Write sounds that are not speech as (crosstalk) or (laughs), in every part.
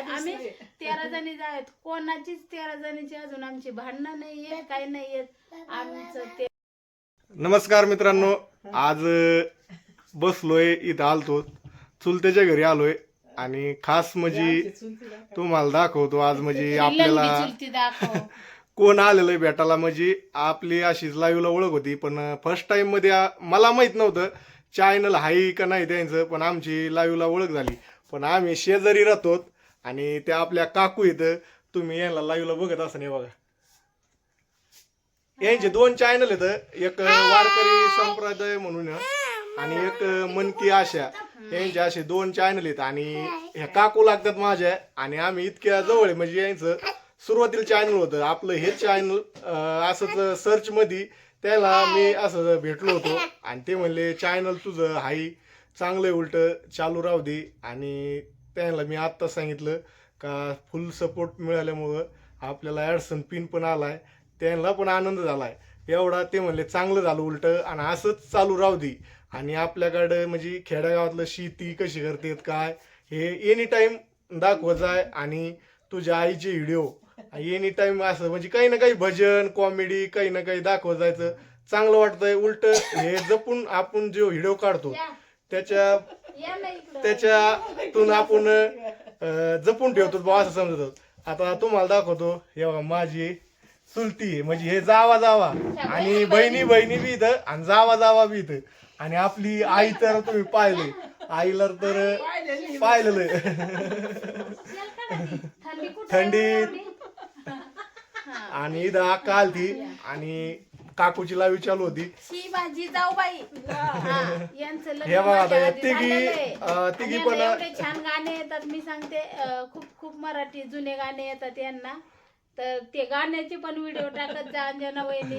काय आम्ही तेरा जणी आहेत कोणाचीच तेरा जणीची अजून आमची भांडणं नाही येत काही नाही येत आमचं ते नमस्कार मित्रांनो आज अ, बसलोय इथं आलतो. चुलत्याच्या घरी आलोय. आणि खास म्हणजे तुम्हाला दाखवतो आज म्हणजे आपल्याला लंगी चुलती दाखव. कोण आलेलं आहे भेटायला? म्हणजे आपली अशीच लाईव्हला ओळख होती पण फर्स्ट टाइममध्ये आ- मला माहीत नव्हतं चॅनल आहे का नाही त्यांचं पण आमची लाईव्हला ओळख झाली. पण आम्ही शेजारी राहतो आणि त्या आपल्या काकू इथं तुम्ही यांना लाईव्हला बघत असं नाही बघा. यांचे दोन चॅनल आहेत एक वारकरी संप्रदाय म्हणून आणि एक मनकी आशा. यांचे असे दोन चॅनल आहेत आणि ह्या काकू लागतात माझ्या आणि आम्ही इतक्या जवळ आहे म्हणजे यांचं सुरुवातीला चॅनल होतं. आपलं हे चॅनल असंच सर्च मध्ये त्याला मी असं भेटलो होतो आणि ते म्हणले चॅनल तुझं हाई चांगलं उलट चालू राहू दे. आणि त्याला मी आत्ता सांगितलं का फुल सपोर्ट मिळाल्यामुळं आपल्याला ॲडसन पिन पण आलाय त्यांना पण आनंद झालाय. एवढा ते म्हणले चांगलं झालं उलट आणि असंच चालू राहू दे. आणि आपल्याकडं म्हणजे खेड्यागावातलं शेती कशी करतात काय हे एनी टाइम दाखवत आहे आणि तुझ्या आईचे व्हिडिओ एनी टाइम असं म्हणजे काही ना काही भजन कॉमेडी काही ना काही दाखवत जायचं. चांगलं वाटतंय उलट हे जपून आपण जो व्हिडिओ काढतो त्याच्या त्याच्यातून आपण जपून ठेवतो बा असं समजतो आता तुम्हाला दाखवतो हे बघा माझी चुलती म्हणजे हे जावा जावा. आणि बहिणी बहिणी बी इथं आणि जावा जावा बी इथं. आणि आपली आई तर तुम्ही पाहिले. आईला तर पाहिलेलं थंडी कुठे थंडी आणि इथं अक्का आलती. आणि काकूची लावी चालू होती. शी भाजी जाऊ बाई हा, यांचं लग्न हे बघा आता माझ्या या आधी तिघी, झालेलं आहे. अं, तिघी आणि पण- यांना एवढे छान गाणे येतात मी सांगते अं, खूप खूप मराठी जुने गाणे येतात यांना. तर ते गाण्याचे पण व्हिडिओ टाकत जा अंजना वहिनी.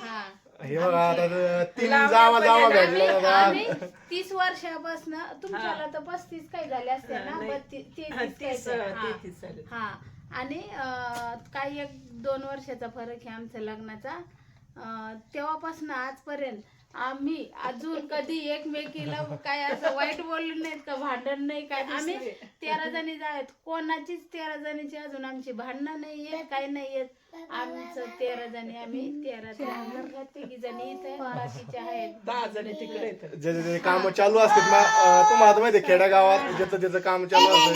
हा. हे बघा आता तीन जावा जावा आम्ही तीस वर्षापासून तुमच्याला तर पस्तीस काही झाले असते ना? बत्तीस तेहतीस काहीतरी. हा. हा. आणि अं, काही एक दोन वर्षाचा फरक आहे आमच्या लग्नाचा. तेव्हापासून आजपर्यंत आम्ही अजून कधी एकमेकीला काय असं वाईट बोललो नाहीत का भांडण नाही काय आम्ही तेरा जणी आहेत. कोणाचीच तेरा जणीची अजून आमची भांडणं नाही येत काही नाही येत आमचं तेरा जणी आम्ही तेरा जणी. तिघी जणी इथे बाकीच्या आहेत. दहा जणी तिकडे आहेत. ज्याचे त्याचे काम चालू असतात ना अं, तुम्हाला माहिती खेड्या गावात ज्याचं त्याचं काम चालू असतं.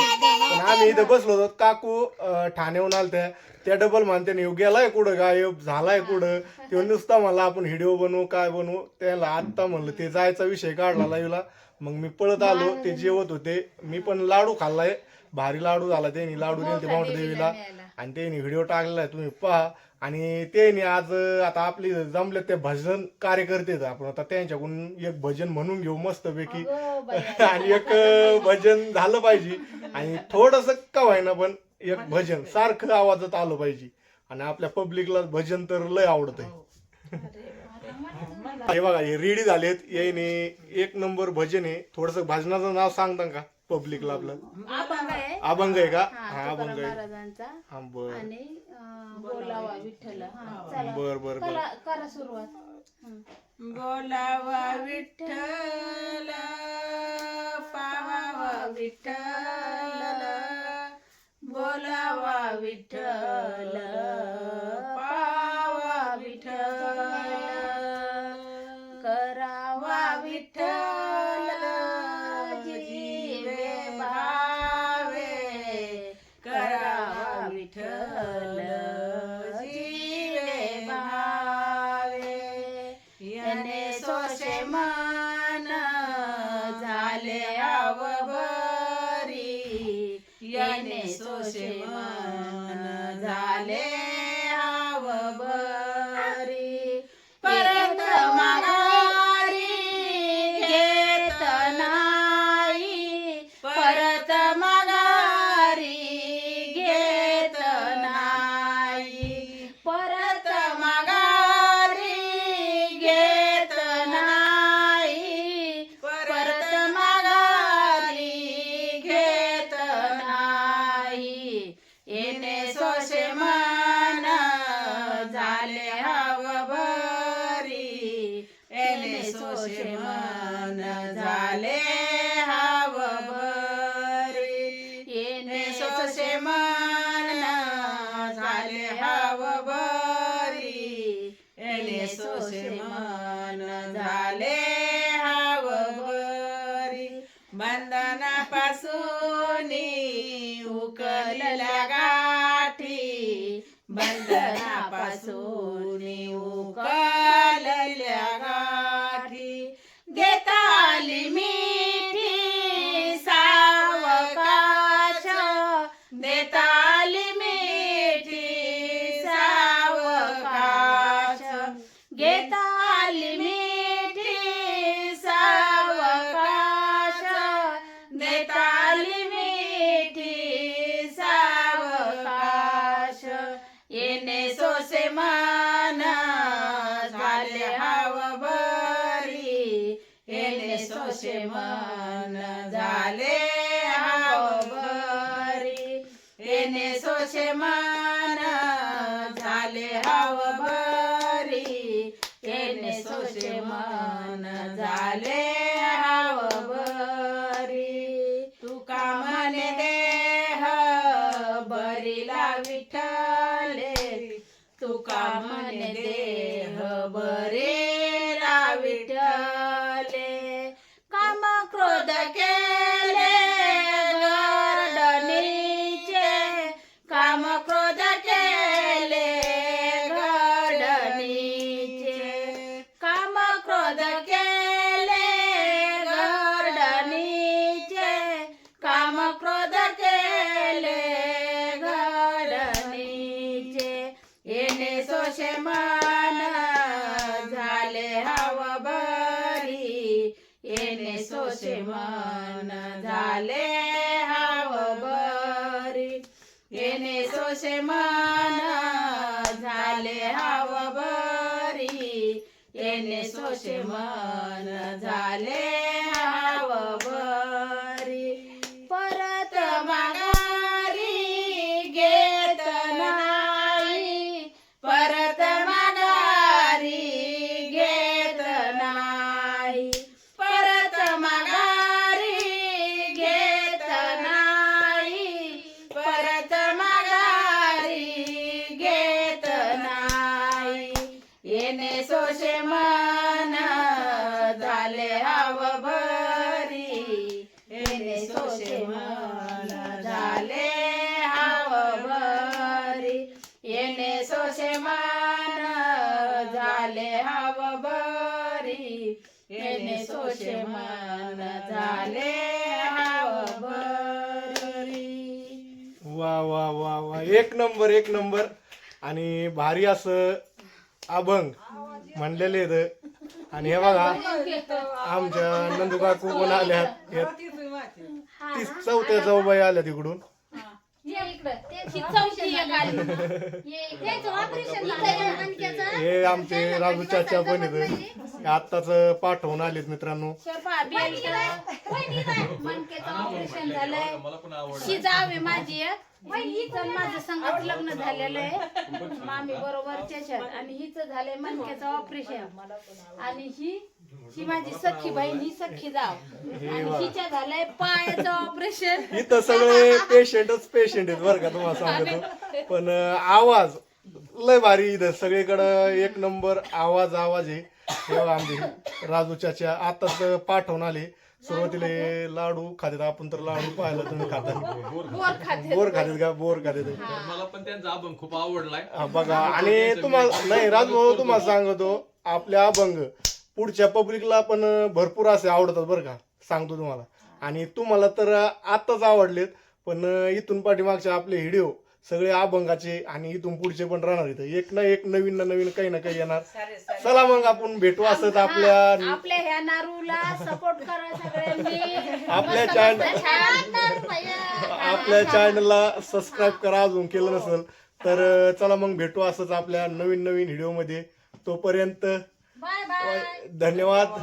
पण आम्ही इथं बसलो होतो. काकू अं, ठाण्याहून आलत्या त्या डबल म्हणते नाही गेलाय कुठं? गायब झालाय कुठं? ते नुसता मला आपण व्हिडिओ बनवू काय बनवू? त्याला आत्ता म्हणलं ते जायचा विषय काढला लाईव्हला. मग मी पळत आलो ते जेवत होते. मी पण लाडू खाल्लाय. भारी लाडू झाला त्यांनी लाडू दिले माउंट देवीला. मिळाला. आणि त्यांनी व्हिडिओ टाकलेला आहे तुम्ही पहा. आणि त्यांनी आज आता आपली जमले ते भजन कार्यकर्ते आपण आता त्यांच्याकडून एक भजन म्हणून घेऊ मस्तपैकी. अगं बाई, (laughs) आणि एक भजन झालं पाहिजे. आणि थोडस का व्हायना पण एक भजन सारखं आवाजात आलं पाहिजे. आणि आपल्या पब्लिकला भजन तर लय आवडत (laughs) हे. बघा हे रेडी झालेत. याने एक नंबर भजन आहे. थोडस भजनाचं नाव सांगता का पब्लिकला आपलं? अभंग आहे. अभंग आहे का? हा, हा अभंग आहे. महाराजांचा हा बर. आणि अं, बोलावा विठ्ठल. हा चला. बर बर बर. करा करा सुरुवात. हं. बोलावा विठ्ठल. पावावा विठ्ठल. बोलावा ने झाले हाव बरी ने मन झाले हाव बरी बंधनापासून उकलल्या गाठी. बंधनापासून उकल मिठी सावकाश देता आली मिठी सावकाश. येणे सोसे मन झाले हाव बरी. येणे सोसे मन झाले हाव बरी. येणे सोसे मन विठ्ठले तुका म्हणे देह बरेला विठ्ठले. काम क्रोध के येणे सोशे येणे सोशे मन झाले हव भरी येणे सोशे मन झाले हव भरी वा वा वा वा. एक नंबर एक नंबर. आणि भारी असं अभंग म्हणलेले आणि हे बघा आमच्या नंदू काकू पण आल्यात? हे तीस चौथ्या जाऊबाई आल्या तिकडून इकडं. ही चौथी एक आली. ये इकडं. इथं हे आमचे राजू चाचा पण आहेत आत्ताच पाठवून आलेत मित्रांनो. ऑपरेशन झालंय. शी जावे माझी एक. हिचं माझं संगत लग्न झालेलं आहे. मामी बरोबर आणि हिचं झालंय मणक्याचं ऑपरेशन आणि ही ही माझी सख्खी बहीण ही सख्खी जाव. आणि हिच्या झालंय पायाचं ऑपरेशन. इथं सगळे पेशंटच पेशंट आहेत बरं का तुम्हाला सांगतो. पण अं, आवाज लय भारी इथं. सगळीकडं एक नंबर आवाज आवाज आहे. हे बघा आमचे राजू चाचा आताच पाठवून आले. सुरुवातीला हे लाडू खातात आपण तर लाडू पाहिलं तुम्ही खाता बोर खाते बोर खातात का? बोर खातात. मला पण त्यांचा अभंग खूप आवडलाय. हा, बघा. आणि तुम्हाला नाही राजू भाऊ तुम्हाला सांगतो आपल्या अभंग. पुढच्या पब्लिकला पण भरपूर असे आवडतात बरं का सांगतो तुम्हाला. आणि तुम्हाला तर आताच आवडलेत पण इथून पाठीमागचे आपले व्हिडिओ सगळे अभंगाचे आणि इथून पुढचे पण राहणार इथं. एक ना एक नवीन ना नवीन काही ना काही येणार. चला मग आपण भेटू असत आपल्या आपल्या ह्या नारूला सपोर्ट करा सगळ्यांनी आपल्या चॅनल. आपल्या चॅनलला सबस्क्राईब करा अजून केलं नसेल तर चला मग भेटू असंच आपल्या नवीन नवीन व्हिडिओमध्ये तोपर्यंत धन्यवाद.